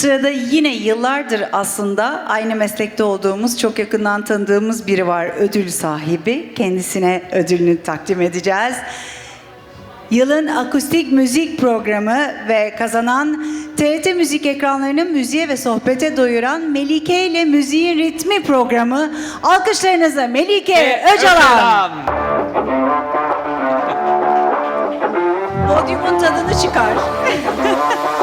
Sırada yine yıllardır aslında aynı meslekte olduğumuz, çok yakından tanıdığımız biri var. Ödül sahibi. Kendisine ödülünü takdim edeceğiz. Yılın akustik müzik programı ve kazanan TRT Müzik ekranlarını müziğe ve sohbete doyuran Melike ile Müziğin Ritmi programı. Alkışlarınızla Melike Öcalan. Podyumun tadını çıkar.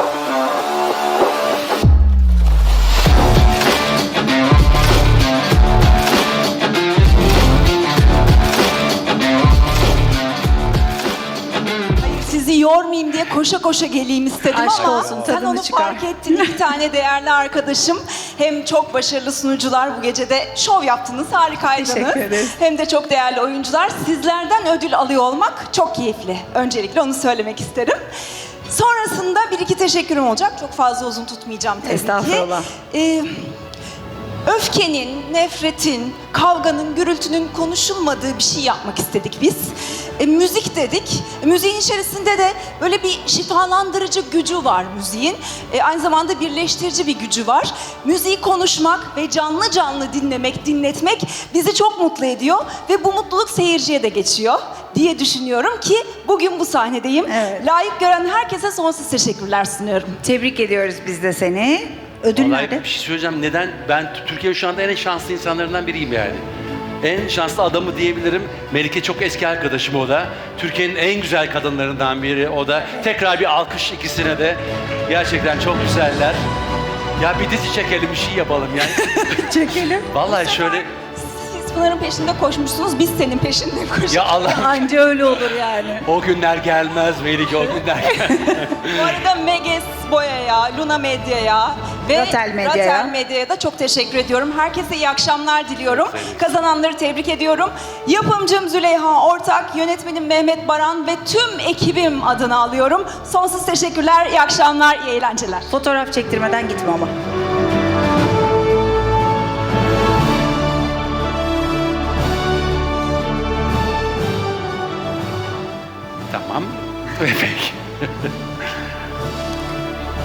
Yormayayım diye koşa koşa geleyim istedim Aşk ama olsun, sen tadını onu çıkar. fark ettin. İki tane değerli arkadaşım hem çok başarılı sunucular bu gecede şov yaptınız, harikaydınız. Teşekkür ederiz. Hem de çok değerli oyuncular. Sizlerden ödül alıyor olmak çok keyifli. Öncelikle onu söylemek isterim. Sonrasında bir iki teşekkürüm olacak. Çok fazla uzun tutmayacağım tabii Estağfurullah. ki. Ee, Öfkenin, nefretin, kavganın, gürültünün konuşulmadığı bir şey yapmak istedik biz. E, müzik dedik. E, müziğin içerisinde de böyle bir şifalandırıcı gücü var müziğin. E, aynı zamanda birleştirici bir gücü var. Müziği konuşmak ve canlı canlı dinlemek, dinletmek bizi çok mutlu ediyor. Ve bu mutluluk seyirciye de geçiyor diye düşünüyorum ki bugün bu sahnedeyim. Evet. Layık gören herkese sonsuz teşekkürler sunuyorum. Tebrik ediyoruz biz de seni. Ödül Vallahi nerede? bir şey söyleyeceğim. Neden? Ben Türkiye şu anda en şanslı insanlarından biriyim yani. En şanslı adamı diyebilirim. Melike çok eski arkadaşım o da. Türkiye'nin en güzel kadınlarından biri o da. Tekrar bir alkış ikisine de. Gerçekten çok güzeller. Ya bir dizi çekelim, bir şey yapalım yani. Çekelim. Vallahi şöyle... Siz Pınar'ın peşinde koşmuşsunuz, biz senin peşinde koşuyoruz. Ya Allah... Anca öyle olur yani. O günler gelmez Melike, o günler gelmez. Bu arada Meges Boya'ya, Luna Medya'ya ve Ratel Medya'ya. Ratel Medya'ya da çok teşekkür ediyorum. Herkese iyi akşamlar diliyorum. Kazananları tebrik ediyorum. Yapımcım Züleyha Ortak, yönetmenim Mehmet Baran ve tüm ekibim adına alıyorum. Sonsuz teşekkürler, iyi akşamlar, iyi eğlenceler. Fotoğraf çektirmeden gitme ama. Tamam. Peki.